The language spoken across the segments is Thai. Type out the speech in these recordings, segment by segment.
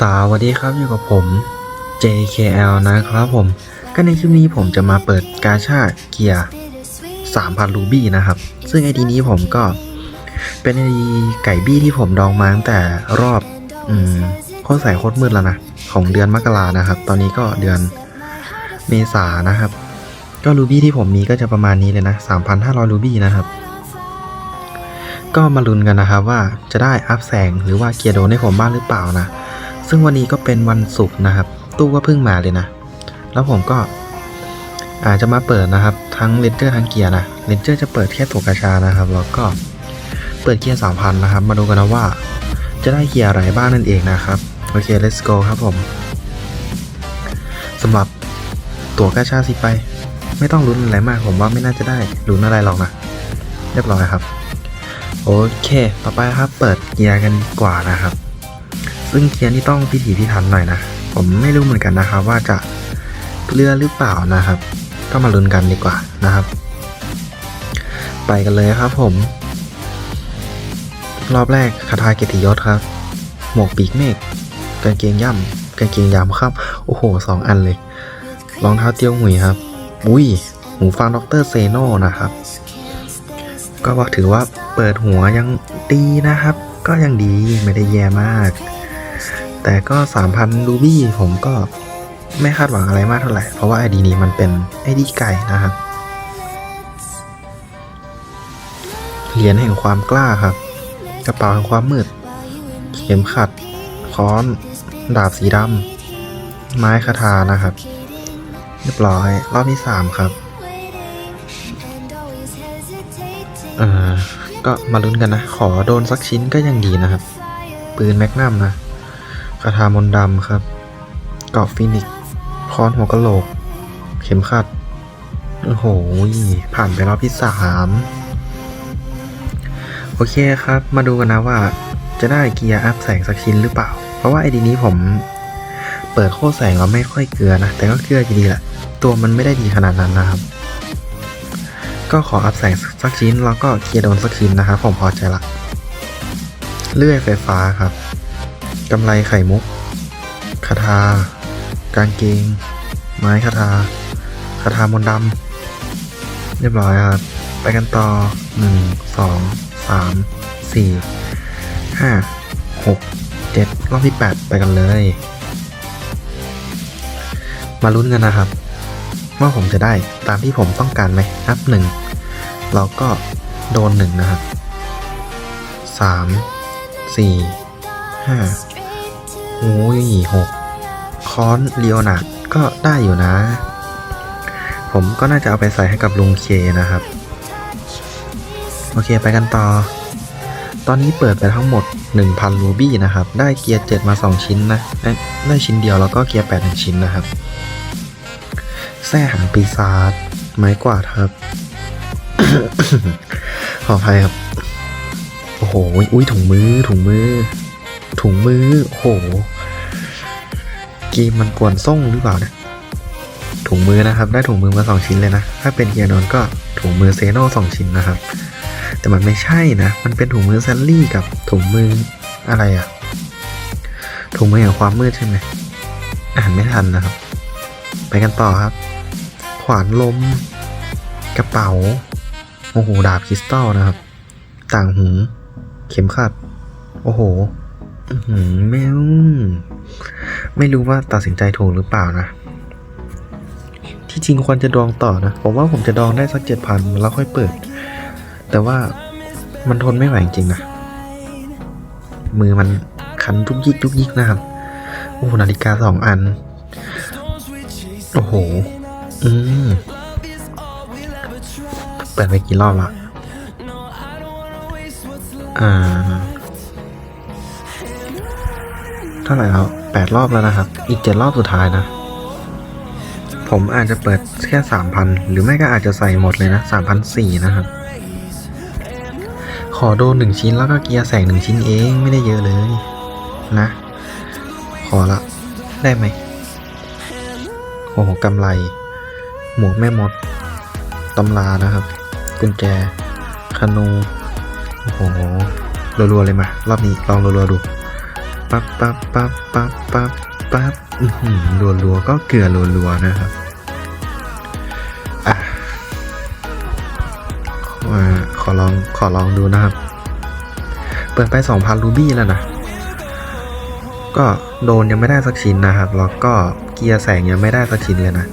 สวัสดีครับอยู่กับผม JKL นะครับผม ก็ในคลิปนี้ผมจะมาเปิดกาชาเกียร์3,000รูบี้นะครับ ซึ่งไอดีนี้ผมก็เป็นไอดีไก่บี้ที่ผมดองมาตั้งแต่รอบอืมโคตรใส่โคตรมืดแล้วนะ ของเดือนมกรานะครับ ตอนนี้ก็เดือนเมษานะครับ ก็รูบี้ที่ผมมีก็จะประมาณนี้เลยนะ3,500รูบี้นะครับ ก็มาลุ้นกันนะครับว่าจะได้อัพแสงหรือว่าเกียร์โดนให้ผมบ้างหรือเปล่านะ ซึ่งวันนี้ก็เป็นวันศุกร์นะครับ ตู้ก็เพิ่งมาเลยนะ แล้วผมก็อาจจะมาเปิดนะครับ ทั้งเลนเจอร์ทั้งเกียร์นะเลนเจอร์จะเปิดแค่ตัวกระชานะครับ แล้วก็เปิดเกียร์สามพันนะครับ มาดูกันนะว่า จะได้เกียร์อะไรบ้างนั่นเองนะครับ โอเค let's go ครับผมสำหรับตัวกระชาสิไป ไม่ต้องลุ้นอะไรมาก ผมว่าไม่น่าจะได้ลุ้นอะไรหรอกนะ เรียบร้อยครับ โอเค ต่อไปครับ เปิดเกียร์กันกว่านะครับ ซึ่งเกียร์นี่ต้องพิถีพิถันหน่อยนะ ผมไม่รู้เหมือนกันนะครับ ว่าจะเลือหรือเปล่านะครับ ก็มาลุ้นกันดีกว่านะครับ ไปกันเลยครับผม รอบแรกคาถาเกียรติยศครับ หมวกปีกเมฆกางเกงย่ำกางเกงยามครับ โอ้โหสองอันเลยรองเท้าเตี้ยวหุยครับ อุ้ยหูฟังด็อกเตอร์เซโนนะครับ ก็ว่าถือว่าเปิดหัวยังดีนะครับ ก็ยังดีไม่ได้แย่มาก แต่ก็ 3,000 รูบี้ผมก็ไม่คาดหวังอะไรมากเท่าไหร่ เพราะว่าไอดีนี้มันเป็นไอดีไก่นะครับ เหรียญแห่งความกล้าครับ กระเป๋าแห่งความมืด เข็มขัด ค้อน ดาบสีดำ ไม้คาถานะครับ เรียบร้อย รอบที่สามครับ เอ่อก็มาลุ้นกันนะ ขอโดนสักชิ้นก็ยังดีนะครับ ปืนแมกนัมนะ คาถามนดำครับ เกาะฟินิกค้อนหัวกะโหลก เข็มขัด โอ้โห ผ่านไปรอบที่สามโอเคครับ มาดูกันนะว่าจะได้เกียร์อัพแสงสักชิ้นหรือเปล่า เพราะว่าไอดีนี้ผมเปิดโคตรแสงแล้วไม่ค่อยเกลือนะ แต่ก็เกลืออยู่ดีแหละ ตัวมันไม่ได้ดีขนาดนั้นนะครับ ก็ขออัพแสงสักชิ้นแล้วก็เคลียร์โดนสักชิ้นนะครับผมพอใจละ เลื่อยไฟฟ้าครับ กำไรไข่มุกคาถา กางเกง ไม้คาถาคาถามนต์ดำเรียบร้อยครับ ไปกันต่อหนึ่งสองสามสี่ห้าหกเจ็ดรอบที่แปดไปกันเลย มาลุ้นกันนะครับ ว่าผมจะได้ตามที่ผมต้องการไหมนับหนึ่งเราก็โดนหนึ่งนะครับสามสี่ห้า อ้ยหกค้อนเลียวนาดก็ได้อยู่นะ ผมก็น่าจะเอาไปใส่ให้กับลุงเคนะครับ โอเคไปกันต่อ ตอนนี้เปิดไปทั้งหมด 1,000 รูบี้นะครับ ได้เกียร์ 7 มา 2 ชิ้นนะเอ๊ะได้ชิ้นเดียวแล้วก็เกียร์ 8 1 ชิ้นนะครับ แส้หางปีศาจไม้กวาดครับ ขออภัยครับ โอ้โห อุ้ยถุงมือถุงมือ ถุงมือโหเกมมันกวนส่งหรือเปล่าเนะถุงมือนะครับ ได้ถุงมือมาสองชิ้นเลยนะ ถ้าเป็นเกียร์โนนก็ถุงมือเซโน่สองชิ้นนะครับ แต่มันไม่ใช่นะ มันเป็นถุงมือแซลลี่กับถุงมืออะไรอะถุงมือแห่งความมืดใช่ไหมอ่านไม่ทันนะครับ ไปกันต่อครับ ขวานลม กระเป๋าโอ้โหดาบคริสตัลนะครับ ต่างหู เข็มขัด โอ้โห อื้อหือแมวไม่รู้ว่าตัดสินใจถูกหรือเปล่านะ ที่จริงควรจะดองต่อนะ ผมว่าผมจะดองได้สักเจ็ดพันแล้วค่อยเปิด แต่ว่ามันทนไม่ไหวจริงนะ มือมันคันทุกยิกทุกยิกนะครับ โอ้นาฬิกาสองอัน โอ้โห อืมเปิดไปกี่รอบละอ่า ท่าไหร่แล้วแปดรอบแล้วนะครับ อีกเจ็ดรอบสุดท้ายนะ ผมอาจจะเปิดแค่สามพันหรือไม่ก็อาจจะใส่หมดเลยนะสามพันสี่นะครับ ขอโดนหนึ่งชิ้นแล้วก็เกียร์แสงหนึ่งชิ้นเองไม่ได้เยอะเลยนะ ขอละ ได้ไหมโอ้โหกำไร หมวกแม่มดตำรานะครับ กุญแจคานูโอ้โหรัวๆเลยมารอบนี้ลองรัวๆดู ปั๊บปั๊บปั๊บปั๊บปั๊บปั๊บอื้อหือรัวก็เกลือรัวๆนะครับอะมาขอลองขอลองดูนะครับ เปิดไป 2,000 รูบี้แล้วนะ ก็โดนยังไม่ได้สักชิ้นนะครับ แล้วก็เกียร์แสงยังไม่ได้สักชิ้นเลยนะ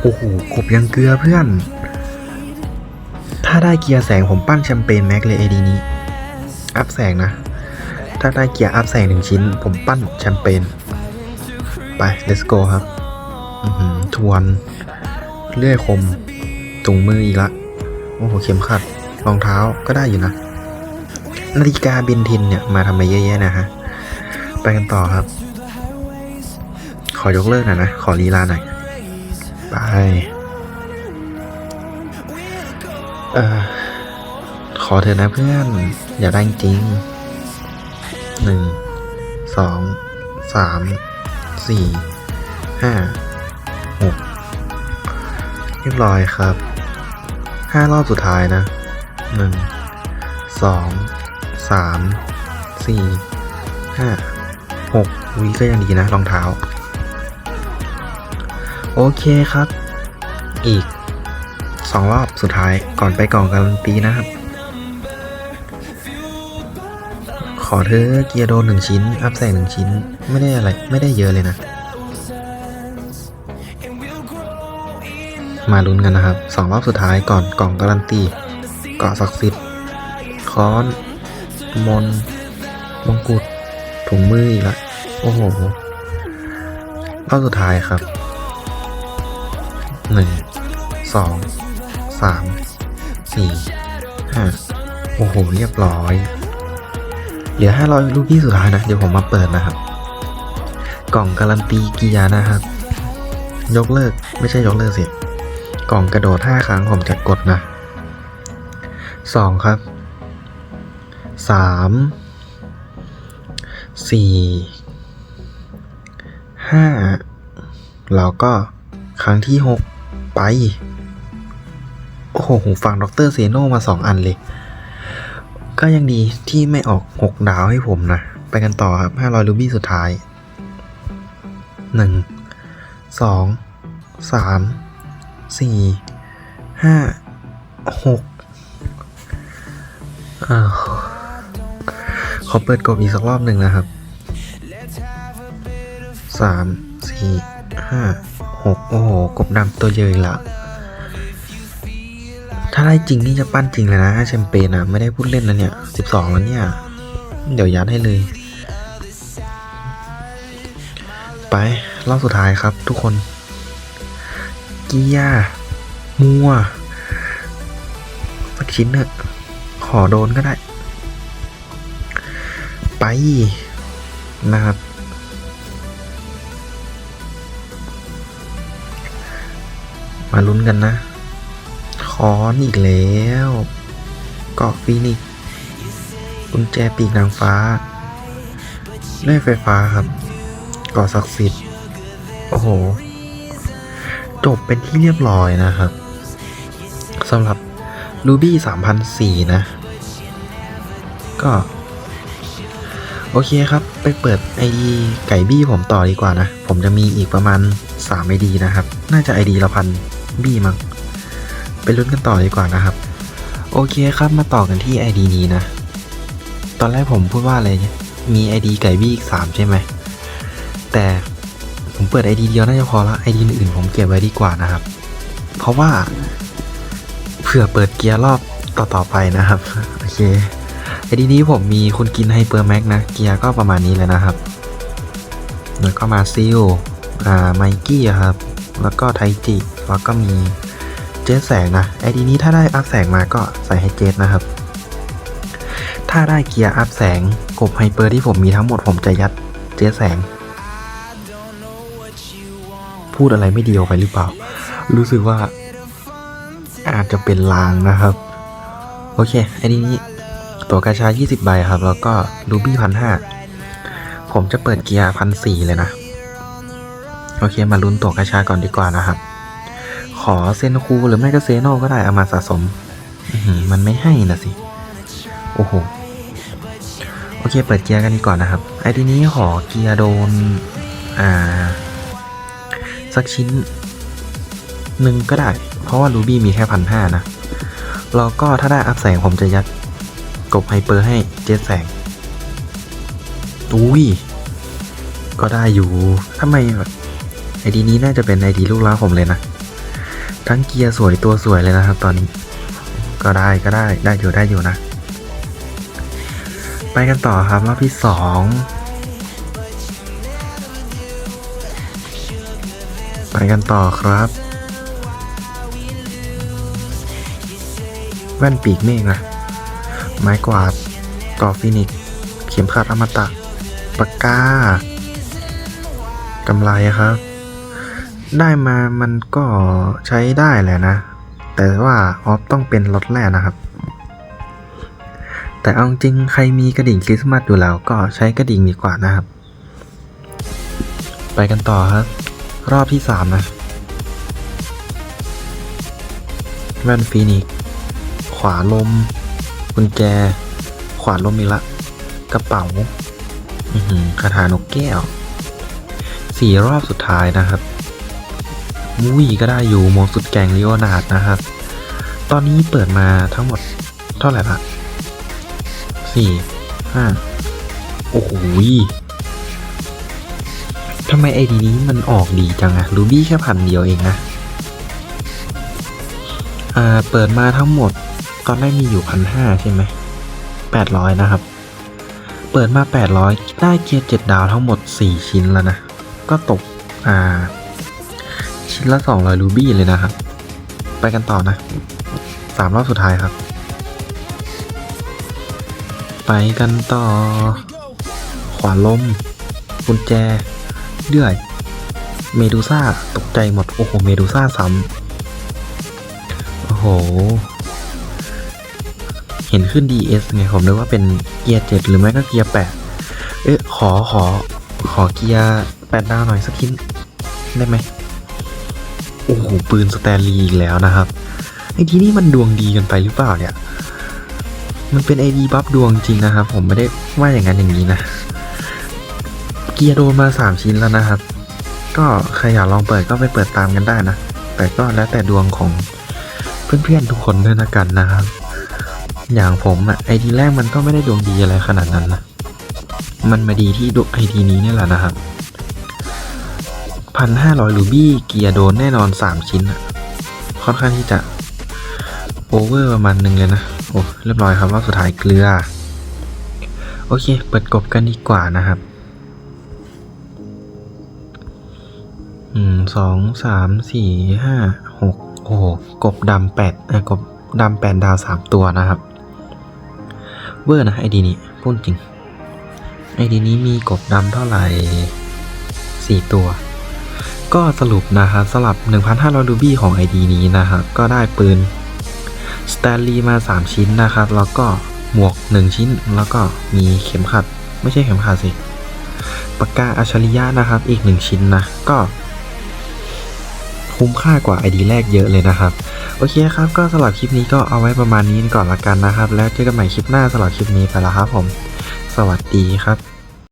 โอ้โหกบยังเกลือเพื่อน ถ้าได้เกียร์แสงผมปั้นแชมเปญแม็กเลยไอดีนี้ อัพแสงนะ ถ้าได้เกียร์อัพแสงหนึ่งชิ้น ผมปั้นแชมเปญไป let's go ครับทวนเลื่อยคมถุงมืออีกละ โอ้โห เข็มขัด รองเท้าก็ได้อยู่นะ นาฬิกาเบนทินเนี่ย มาทำไมเยอะแยะนะฮะ ไปกันต่อครับ ขอยกเลิกหน่อยนะ ขอลีลาหน่อย ไป เอ่อ ขอเถอะนะเพื่อน อย่าได้จริง หนึ่งสองสามสี่ห้าหกเรียบร้อยครับห้ารอบสุดท้ายนะหนึ่งสองสามสี่ห้าหกวิก็ยังดีนะรองเท้า โอเคครับ อีกสองรอบสุดท้ายก่อนไปกล่องการันตีนะครับ อเธอเกียร์โดนหนึ่งชิ้น อัพใส่หนึ่งชิ้น ไม่ได้อะไร ไม่ได้เยอะเลยนะ มาลุ้นกันนะครับสองรอบสุดท้ายก่อนกล่องการันตีเกาะศักดิ์สิทธิ์ค้อน มนมงกุฎถุงมืออีกละ โอ้โห รอบสุดท้ายครับหนึ่งสองสามสี่ห้าโอ้โห เรียบร้อย เหลือห้าร้อยลูกพี่สุดท้ายนะ เดี๋ยวผมมาเปิดนะครับ กล่องการันตีกียร์นะครับ ยกเลิกไม่ใช่ยกเลิกสิกล่องกระโดดห้าครั้งผมจะกดนะสองครับสามสี่ห้าแล้วก็ครั้งที่หกไป โอ้โห ฟังดรเซโนมาสองอันเลย ก็ยังดีที่ไม่ออกหกดาวให้ผมนะ ไปกันต่อครับห้าร้อยรูบี้สุดท้ายหนึ่งสองสามสี่ห้าหกอ้าวขอเปิดกบอีกสักรอบหนึ่งนะครับสามสี่ห้าหกโอ้โห กบดำตัวเยอะอีกละ ถ้าได้จริงนี่จะปั้นจริงเลยนะแชมเปญอะไม่ได้พูดเล่นนะเนี่ยสิบสองแล้วเนี่ย เดี๋ยวยัดให้เลย ไปรอบสุดท้ายครับทุกคน เกียร์มัวสักชิ้นเถอะขอโดนก็ได้ ไป นะครับมาลุ้นกันนะ คอนอีกแล้วเกาะฟีนิกกุญแจปีกนางฟ้าเลื่อยไฟฟ้าครับเกาะศักดิ์สิทธิ์โอ้โห จบเป็นที่เรียบร้อยนะครับสำหรับ Ruby 3004นะ ก็ โอเคครับ ไปเปิด ID ไก่บี้ผมต่อดีกว่านะ ผมจะมีอีกประมาณ3 ID นะครับ น่าจะ ID ละพันบี้มั้ง ไปลุ้นกันต่อดีกว่านะครับ โอเคครับมาต่อกันที่ ID นี้นะ ตอนแรกผมพูดว่าอะไรเนี่ยมี ID ไก่บี้อีก 3 ใช่ไหม แต่ผมเปิด ID เดียวน่าจะพอละ ID อื่นผมเก็บไว้ดีกว่านะครับ เพราะว่าเผื่อเปิดเกียร์รอบต่อๆไปนะครับ โอเค ID นี้ผมมีคุณกินไฮเปอร์แม็กนะ เกียร์ก็ประมาณนี้เลยนะครับ แล้วก็มาซิลอ่าไมกี้ครับ แล้วก็ไทจิ แล้วก็มี เจสแสงนะไอดีนี้ถ้าได้อัพแสงมาก็ใส่ให้เจสนะครับ ถ้าได้เกียร์อัพแสงกบไฮเปอร์ที่ผมมีทั้งหมดผมจะยัดเจสแสง พูดอะไรไม่ดีออกไปหรือเปล่า รู้สึกว่า อาจจะเป็นลางนะครับ โอเคไอดีนี้ตัวกระชา 20 ใบครับ แล้วก็รูบี้พันห้าผมจะเปิดเกียร์พันสี่เลยนะ โอเค มาลุ้นตัวกระชาก่อนดีกว่านะครับ ขอเซนคูหรือไม่ก็เซโนก็ได้เอามาสะสมมันไม่ให้นะสิ โอ้โห โอเค เปิดเกียร์กันดีก่อนนะครับ ไอทีนี้ขอเกียร์โดน อ่า สักชิ้นหนึ่งก็ได้ เพราะว่ารูบี้มีแค่พันห้านะ แล้วก็ถ้าได้อัพแสงผมจะยัดกบไฮเปอร์ให้เจ็ดแสง อุ้ย ก็ได้อยู่ทำไมไอดีนี้น่าจะเป็นไอดีลูกล้าผมเลยนะ ทั้งเกียร์สวยตัวสวยเลยนะครับ ตอนนี้ ก็ได้ก็ได้ได้อยู่ได้อยู่นะ ไปกันต่อครับรอบที่สองไปกันต่อครับ แว่นปีกเมฆนะ ไม้กวาดต่อฟินิก เข็มขัดอมตะปากกากำไรครับ ได้มามันก็ใช้ได้แหละนะ แต่ว่าออฟต้องเป็นรถแรกนะครับ แต่เอาจริงใครมีกระดิ่งคริสต์มาสอยู่แล้วก็ใช้กระดิ่งดีกว่านะครับ ไปกันต่อครับ รอบที่สามนะแว่นฟีนิกซ์ขวาลม กุญแจ ขวาลมอีกละ กระเป๋าอือหือคาถานกแก้วสี่รอบสุดท้ายนะครับ มุ้ยก็ได้อยู่โมสุดแกงลิโอนาดนะครับ ตอนนี้เปิดมาทั้งหมดเท่าไหร่ละสี่ห้าโอ้โหยทำไมไอดีนี้มันออกดีจังอะรูบี้แค่พันเดียวเองนะ อ่า เปิดมาทั้งหมด ตอนแรกมีอยู่พันห้าใช่ไหมแปดร้อยนะครับ เปิดมาแปดร้อยได้เกียร์เจ็ดดาวทั้งหมดสี่ชิ้นแล้วนะ ก็ตก อ่า ชิ้นละสองร้อยรูบี้เลยนะครับ ไปกันต่อนะสามรอบสุดท้ายครับ ไปกันต่อ ขวานลมกุญแจเลื่อย เมดูซ่า ตกใจหมด โอ้โห เมดูซ่าซ้ำโอ้โห เห็นขึ้น DS ไง ผมนึกว่าเป็นเกียร์เจ็ดหรือไม่ก็เกียร์แปดเอ๊ะขอขอขอเกียร์แปดดาวหน่อยสักชิ้นได้ไหม โอ้โหปืนสแตนลีย์อีกแล้วนะครับไอที่นี่มันดวงดีกันไปหรือเปล่าเนี่ย มันเป็นไอดีบัฟดวงจริงนะครับ ผมไม่ได้ว่าอย่างนั้นอย่างนี้นะ เกียร์โดนมา 3 ชิ้นแล้วนะครับ ก็ใครอยากลองเปิดก็ไปเปิดตามกันได้นะ แต่ก็แล้วแต่ดวงของเพื่อนๆทุกคนด้วยนะกันนะครับ อย่างผมอะไอดีแรกมันก็ไม่ได้ดวงดีอะไรขนาดนั้นนะ มันมาดีที่ดไอดีนี้นี่แหละนะครับ พันห้าร้อยลูบี้เกียร์โดนแน่นอนสามชิ้นอะค่อนข้างที่จะ โอเวอร์ประมาณหนึ่งเลยนะ โอ้ เรียบร้อยครับรอบสุดท้ายเกลือ โอเค เปิดกบกันดีกว่านะครับหนึ่งสองสามสี่ห้าหกโอ้โหกบดำแปดออกบดำแปดดาวสามตัวนะครับ เวอร์นะไอดีนี้พูดจริงไอดีนี้มีกบดำเท่าไหร่สี่ตัว ก็สรุปนะครับสลับ 1,500 รูบี้ของ ID นี้นะครับก็ได้ปืนสแตนลีมา 3 ชิ้นนะครับ แล้วก็หมวก 1 ชิ้น แล้วก็มีเข็มขัด ไม่ใช่เข็มขัดสิปากกาอัจฉริยะนะครับ อีก 1 ชิ้นนะ ก็ คุ้มค่ากว่า ID แรกเยอะเลยนะครับ โอเคครับ ก็สำหรับคลิปนี้ก็เอาไว้ประมาณนี้ก่อนละกันนะครับ แล้วเจอกันใหม่คลิปหน้าสำหรับคลิปนี้ไปแล้วครับผม สวัสดีครับ